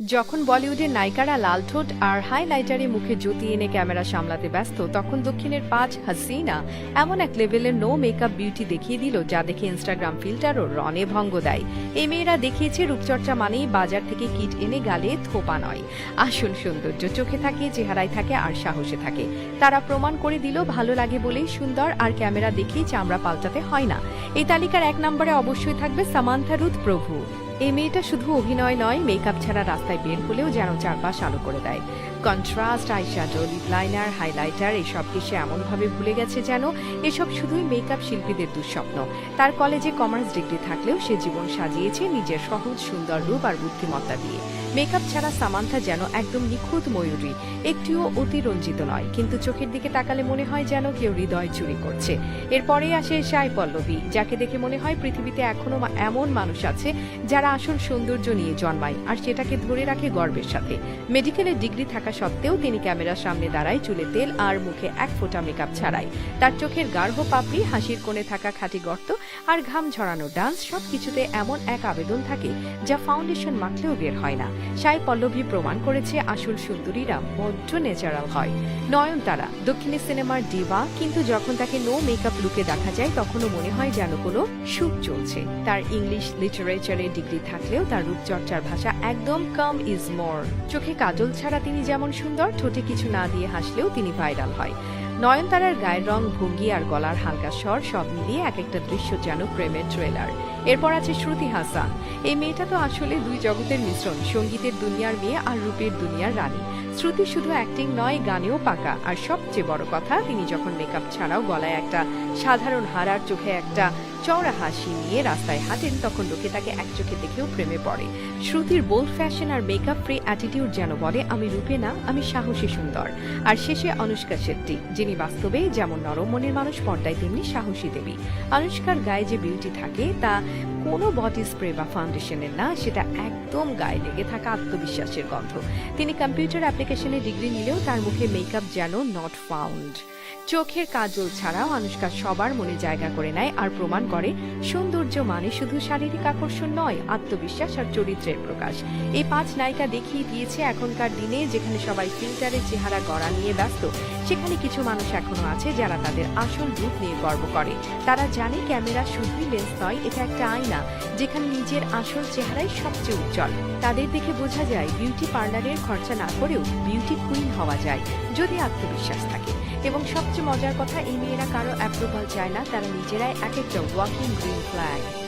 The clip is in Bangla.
যখন বলিউডের নায়িকারা লাল ঠোঁট আর হাইলাইটারে মুখে জ্যোতি এনে ক্যামেরা সামলাতে ব্যস্ত, তখন দক্ষিণের পাঁচ হাসিনা এমন এক লেভেলের নো মেকআপ বিউটি দেখিয়ে দিল যা দেখে ইনস্টাগ্রাম ফিল্টারও রনে ভঙ্গ দেয়। এই মেয়েরা দেখিয়েছে রূপচর্চা মানেই বাজার থেকে কিট এনে গালে থোপা নয়। আসল সৌন্দর্য চোখে থাকে, চেহারায় থাকে আর সাহসে থাকে। তারা প্রমাণ করে দিল, ভালো লাগে বলেই সুন্দর আর ক্যামেরা দেখেই চামড়া পাল্টাতে হয় না। এই তালিকার এক নম্বরে অবশ্যই থাকবে সামান্থা রুথ প্রভু এই মেয়েটা শুধু অভিনয় নয়, মেকআপ ছাড়া রাস্তায় বের হলেও যেন চারপাশ আলো করে দেয়। Contrast eyeshadow lip liner highlighter এসবকে সে এমনভাবে ভুলে গেছে যেন এসব শুধুই মেকআপ শিল্পীদের দুঃস্বপ্ন। তার কলেজে কমার্স ডিগ্রি থাকলেও সে জীবন সাজিয়েছে নিজের সহজ, সুন্দর রূপ আর বুদ্ধিমত্তা দিয়ে। মেকআপ ছাড়া সামান্থা যেন একদম নিখুঁত ময়ূরী, একটিও অতিরঞ্জিত নয়, কিন্তু চোখের দিকে তাকালে মনে হয় যেন কেউ হৃদয় চুরি করছে। এরপরেই আসে সাই পল্লবী, যাকে দেখে মনে হয় পৃথিবীতে এখনও এমন মানুষ আছে যারা আসল সৌন্দর্য নিয়ে জন্মায়, আর সেটাকে ধরে রাখে গর্বের সাথে। মেডিকেলের ডিগ্রি থাকা সত্ত্বেও তিনি ক্যামেরার সামনে দাঁড়ায় চুলে তেল আর মুখে এক ফোঁটা মেকআপ ছাড়াই। তার চোখের গাঢ় পাপড়ি, হাসির কোণে থাকা খাঁটি গর্ত আর ঘাম ঝরানো ডান্স সবকিছুতে এমন এক আবেদন থাকে যা ফাউন্ডেশন মাখলেও বের হয় না। সাই পল্লবী প্রমাণ করেছে আসল সুন্দরীরা বড্ড ন্যাচারাল হয়। নয়নতারা, দক্ষিণী সিনেমার ডিভা কিন্তু যখন তাকে নো মেকআপ লুকে দেখা যায়, তখনও মনে হয় যেন কোনো সুখ চলছে। তার ইংলিশ লিটারেচারে ডিগ্রি থাকলেও তার রূপচর্চার ভাষা একদম কাম ইজ মোর চোখে কাজল ছাড়া তিনি যেমন সুন্দর, ঠোঁটে কিছু না দিয়ে হাসলেও তিনি ভাইরাল হয়। নয়নতারার গায়ের রং ভঙ্গি আর গলার হালকা স্বর সব মিলিয়ে এক একটা দৃশ্য যেন প্রেমের ট্রেলার এরপর আছে শ্রুতি হাসান। এই মেয়েটা তো আসলে দুই জগতের মিশ্রণ, সঙ্গীতের দুনিয়ার মেয়ে আর রূপের দুনিয়ার রানী। শ্রুতি শুধু অ্যাক্টিং নয়, গানেও পাকা। আর সবচেয়ে বড় কথা, তিনি যখন মেকআপ ছাড়াও গলায় একটা সাধারণ হারার চোখে একটা চওড়া হাসি নিয়ে রাস্তায় হাঁটেন, তখন লোকে তাকে এক চোখে দেখেও প্রেমে পড়ে। শ্রুতির বোল্ড ফ্যাশন আর মেকআপ ফ্রি অ্যাটিটিউড যেন বলে, আমি রূপে না, আমি সাহসী সুন্দর। আর শেষে অনুষ্কা শেট্টি, যিনি বাস্তবে যেমন নরম মনের মানুষ, পর্দায় তেমনি সাহসী দেবী। অনুষ্কার গায়ে যে বিউটি থাকে, তা কোনো বডি স্প্রে বা ফাউন্ডেশনের না, সেটা একদম গায়ে লেগে থাকা আত্মবিশ্বাসের গন্ধ। তিনি কম্পিউটার অ্যাপ্লিকেশনে ডিগ্রি নিলেও তার মুখে মেকআপ যেন নট ফাউন্ড চোখের কাজল ছাড়াও অনুষ্কা সবার মনে জায়গা করে নেয় আর প্রমাণ করে, সৌন্দর্য মানে শুধু শারীরিক আকর্ষণ নয়, আত্মবিশ্বাস আর চরিত্রের প্রকাশ। এই পাঁচ নায়িকা দেখিয়ে দিয়েছে এখনকার দিনে যেখানে সবাই ফিল্টারের চেহারা গড়া নিয়ে ব্যস্ত, সেখানে কিছু মানুষ এখনও আছে যারা তাদের আসল রূপ নিয়ে গর্ব করে। তারা জানে ক্যামেরা শুধুই লেন্স নয়, এটা একটা আয়না, যেখানে নিজের আসল চেহারাই সবচেয়ে উজ্জ্বল। তাদের দেখে বোঝা যায় বিউটি পার্লারের খরচা না করেও বিউটি কুইন হওয়া যায়, যদি আত্মবিশ্বাস থাকে। এবং সবচেয়ে মজার কথা, এই মেয়েরা কারও অ্যাপ্রুভাল চায় না, তারা নিজেরাই এক একটা ওয়াকিং গ্রিন ফ্ল্যাগ